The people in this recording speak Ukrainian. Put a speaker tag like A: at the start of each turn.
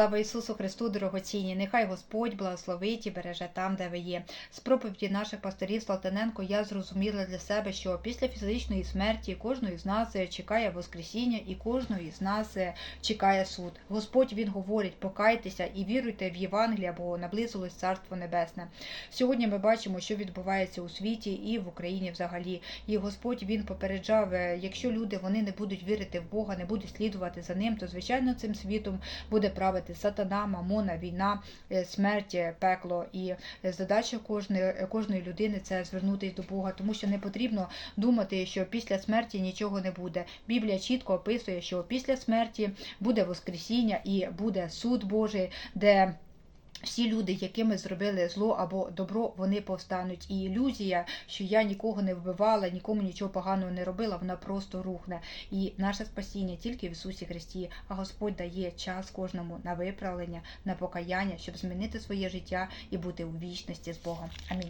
A: Слава Ісусу Христу, дорогоцінні! Нехай Господь благословить і береже там, де ви є. З проповіді наших пасторів Слатаненко я зрозуміла для себе, що після фізичної смерті кожної з нас е, чекає Воскресіння і кожної з нас е, чекає суд. Господь Він говорить: покайтеся і віруйте в Євангелія, бо наблизилось Царство Небесне. Сьогодні ми бачимо, що відбувається у світі і в Україні взагалі. І Господь Він попереджав, е, якщо люди вони не будуть вірити в Бога, не будуть слідувати за ним, то звичайно цим світом буде правити сатана, мамона, війна, е, смерть, е, пекло. І е, задача кожної, кожної людини це звернутися до Бога, тому що не потрібно думати, що після смерті нічого не буде. Біблія чітко описує, що після смерті буде Воскресіння і буде суд Божий, де всі люди, якими зробили зло або добро, вони повстануть. І ілюзія, що я нікого не вбивала, нікому нічого поганого не робила, вона просто рухне. І наше спасіння тільки в Ісусі Христі. А Господь дає час кожному на виправлення, на покаяння, щоб змінити своє життя і бути у вічності з Богом. Амінь.